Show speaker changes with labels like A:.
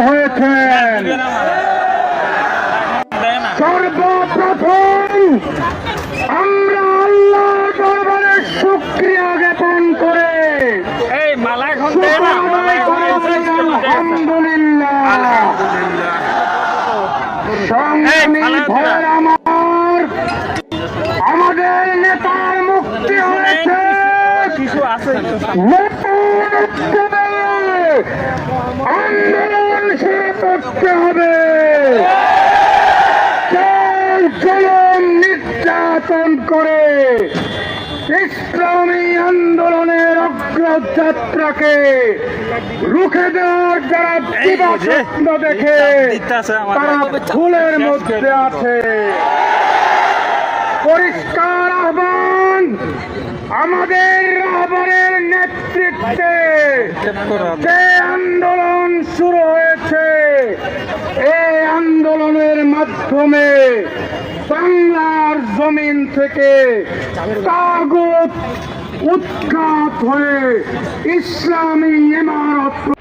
A: হয়েছেন সর্বপ্রথম আমরা আল্লাহ দরবারে শুক্রিয়া জ্ঞাপন করে আলহামদুলিল্লাহ। আমাদের নেতার মুক্তি হয়েছে
B: কিছু আছে
A: নতুন আন্দোলন শুরু করতে হবে। জলম নির্যাতন করে ইসলামী আন্দোলনের অগ্রযাত্রাকে রুখে দেওয়ার যারা দিবা স্বপ্ন দেখে তারা ভুলের মধ্যে আছে। পরিষ্কার আহ্বান আমাদের রাহবারের নেতৃত্বে যে আন্দোলন শুরু হয়েছে এই আন্দোলনের মাধ্যমে বাংলার জমিন থেকে কাগজ উৎখাত হয়ে ইসলামী ইমারত